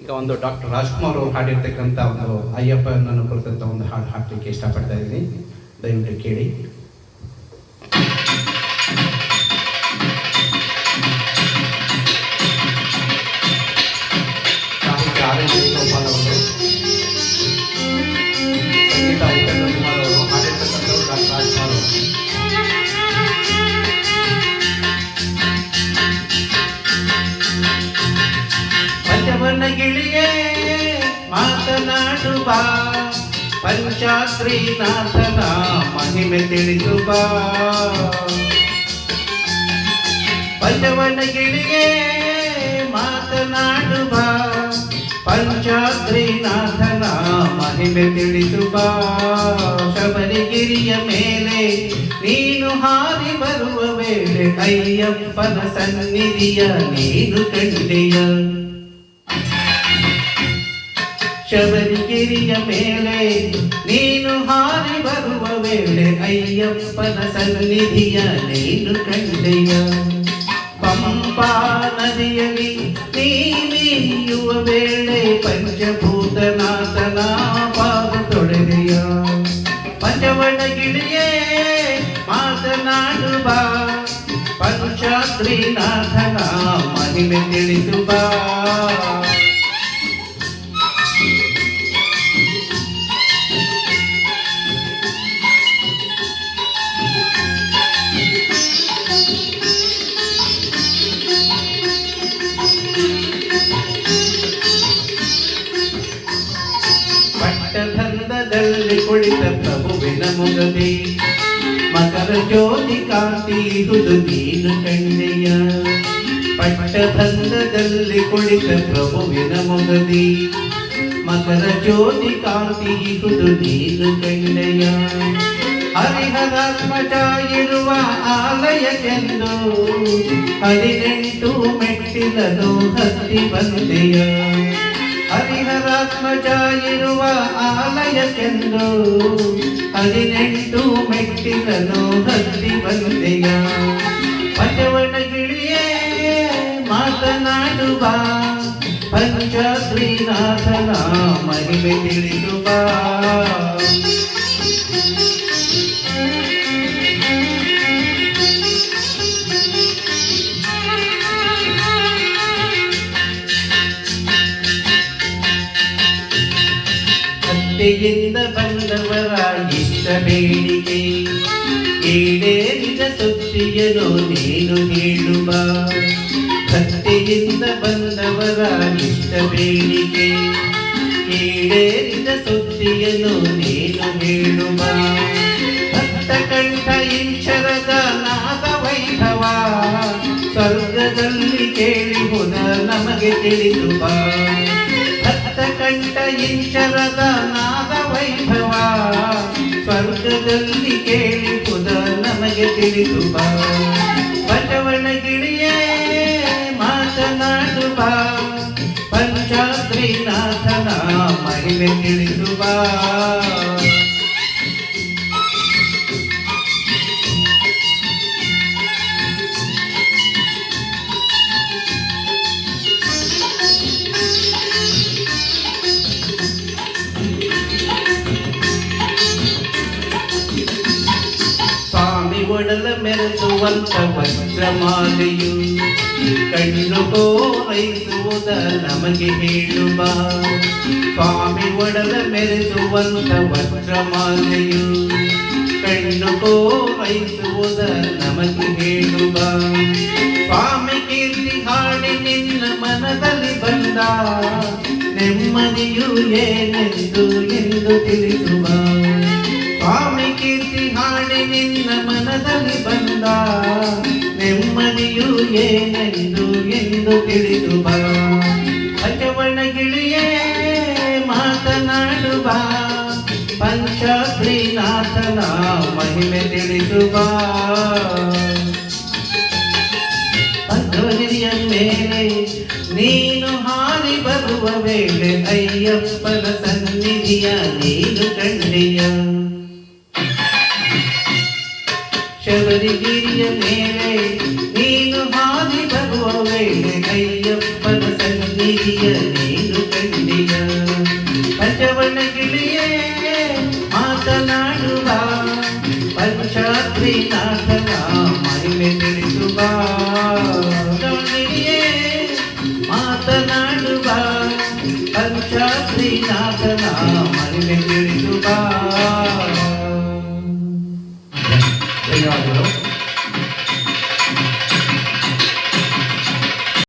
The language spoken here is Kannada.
ಈಗ ಒಂದು ಡಾಕ್ಟರ್ ರಾಜ್ಕುಮಾರ್ ಅವರು ಹಾಡಿರ್ತಕ್ಕಂಥ ಒಂದು ಅಯ್ಯಪ್ಪನನ್ನು ಕುರಿತಂಥ ಒಂದು ಹಾಡು ಹಾಡಲಿಕ್ಕೆ ಇಷ್ಟಪಡ್ತಾ ಇದ್ದೀನಿ. ದಯವಿಟ್ಟು ಕೇಳಿ. ಪಂಚವರ್ಣಗಿಳಿಯೇ ಮಾತನಾಡುವ ಪಂಚಾಶ್ರೀನಾಥನ ಮಹಿಮೆ ತಿಳಿಸುವ. ಪಂಚವರ್ಣಗಿಳಿಯೇ ಮಾತನಾಡುವ ಪಂಚಾಶ್ರೀನಾಥನ ಮಹಿಮೆ ತಿಳಿಸುವ. ಶಬರಿಗಿರಿಯ ಮೇಲೆ ನೀನು ಹಾರಿ ಬರುವ ವೇಳೆ ಅಯ್ಯಪ್ಪನ ಸನ್ನಿಧಿಯ ನೀನು ಕಂಡೆಯ. ಶಬರಿಗಿರಿಯ ಮೇಲೆ ನೀನು ಹಾರಿ ಬರುವ ವೇಳೆ ಅಯ್ಯಪ್ಪನ ಸನ್ನಿಧಿಯ ನೀನು ಕಂಡೆಯ. ಪಂಪಾ ನದಿಯಲ್ಲಿ ನೀನಿಯುವ ವೇಳೆ ಪಂಚಭೂತನಾಥನ ಪಾದ ತೊಳೆದೆಯ ಪಂಚವಣಗಿಳಿಯೇ ಮಾತನಾಡುವ ಪಂಚಾದ್ರಿನಾಥನ ಮಹಿಮೆ ತಿಳಿಸುವ ಮುಗದೆ ಮಕರ ಜ್ಯೋತಿ ಕಾಂತಿಹುದು ನೀನು ಕಣ್ಣೆಯ. ಪಟ್ಟಬಂಧದಲ್ಲಿ ಕುಳಿತ ಪ್ರಭುವಿನ ಮುಗದಿ ಮಕರ ಜ್ಯೋತಿ ಕಾಂತಿಹುದು ನೀನು ಕಣ್ಣೆಯ. ಹರಿಹರಾತ್ಮಜ ಇರುವ ಆಲಯಕ್ಕೆಂದು ಹದಿನೆಂಟು ಮೆಟ್ಟಿಲನು ಹತ್ತಿ ಬಂದೆಯ. ಹರಿಹರಾತ್ಮಜ ಇರುವ ಆಲಯಕ್ಕೆಂದು ಹದಿನೆಂಟು ಮೆಟ್ಟಿಲನು ಹತ್ತಿ ಬಂದೆಯ ಪಂಚವಣಗಿಳಿಯೇ ಮಾತನಾಡುವ ಪಂಚಾದ್ರಿನಾಥನ ಮಹಿಮೆ ತಿಳಿಸುವ ಹತ್ಯೆಯಿಂದ ಬಂದವರ ಇಷ್ಟ ಬೇಡಿಕೆ ಈಡೇರಿದ ಸುದ್ದಿಯನು ನೀನು ಹೇಳುವ. ಕಟ್ಟೆಯಿಂದ ಬಂದವರ ಇಷ್ಟ ಬೇಡಿಕೆ ಈಡೇರಿದ ಸುದ್ದಿಯನು ನೀನು ಹೇಳುವ. ಭಕ್ತ ಕಂಠ ಇಂಚರದ ನಾದ ವೈಭವ ಸ್ವರ್ಗದಲ್ಲಿ ಕೇಳಿಹುದ ನಮಗೆ ತಿಳಿದುವ ಕಂಠ ಇಂಚರದ ನಾದ ವೈಭವ. ಸ್ವರ್ಗದಲ್ಲಿ ಕೇಳಿಪುದ ನಮಗೆ ತಿಳಿದು ಬಟವಣ ಗಿಳಿಯೇ, ಮಾತನಾಡು ಮಾತನಾಡುವ ಪಂಚಾದ್ರಿನಾಥನ ಮಹಿಮೆ ತಿಳಿದು ಸ್ವಾಮಿ ಒಡಲ ವಸ್ತ್ರಮಾಲೆಯು. ಕಣ್ಣು ಕೋರೈಸುವುದ ನಮಗೆ ಹೇಳುವ. ಸ್ವಾಮಿ ಒಡಲ ಮೆರೆಸುವಂತ ವಸ್ತ್ರಮಾಲೆಯು. ಕಣ್ಣು ಕೋರೈಸುವುದ ನಮಗೆ ಹೇಳುವ. ಸ್ವಾಮಿ ಕೀರ್ತಿ ಹಾಡಿ ನಿನ್ನ ಮನದಲ್ಲಿ ಬಂದ. ನೆಮ್ಮದಿಯು ಏನೆಂದು ಎಂದು ತಿಳಿಸುವ. ಸ್ವಾಮಿ ಕೀರ್ತಿ ನಿನ್ನ ಮನದಲ್ಲಿ ಬಂದ ನೆಮ್ಮದಿಯು ಏನೆಂದು ಎಂದು ತಿಳಿಸುವ ಪಂಚವರ್ಣಗಿಳಿಯೇ ಮಾತನಾಡುವ ಪಂಚಾದ್ರಿನಾಥನ ಮಹಿಮೆ ಬಾ. ಪಂಚವಗಿರಿಯ ಮೇಲೆ ನೀನು ಹಾರಿ ಬರುವ ವೇಳೆ ಅಯ್ಯಪ್ಪನ ಸನ್ನಿಧಿಯ ನೀನು ಕಂಡೆಯ. ಶಬರಿಗಿರಿಯ ಮೇಲೆ, ನೀನು ಹಾದಿ ಬರುವ ವೇಳೆ ಕೈಯಪ್ಪನ ಸನ್ನಿಧಿಯ ನೀನು ಕಂಡಿಯ ಪಂಚವನ ಗಿಳಿಯೇ, ಮಾತನಾಡುವ ಪಂಚಾತ್ರಿ ನಾಟಕ ಮಹಿಮೆ ತಿಳಿಸುವ. ಮಾತನಾಡುವ ಪಂಚಾತ್ರಿ ನಾಟಕ ಮಹಿಮೆ ತಿಳಿಸುವ.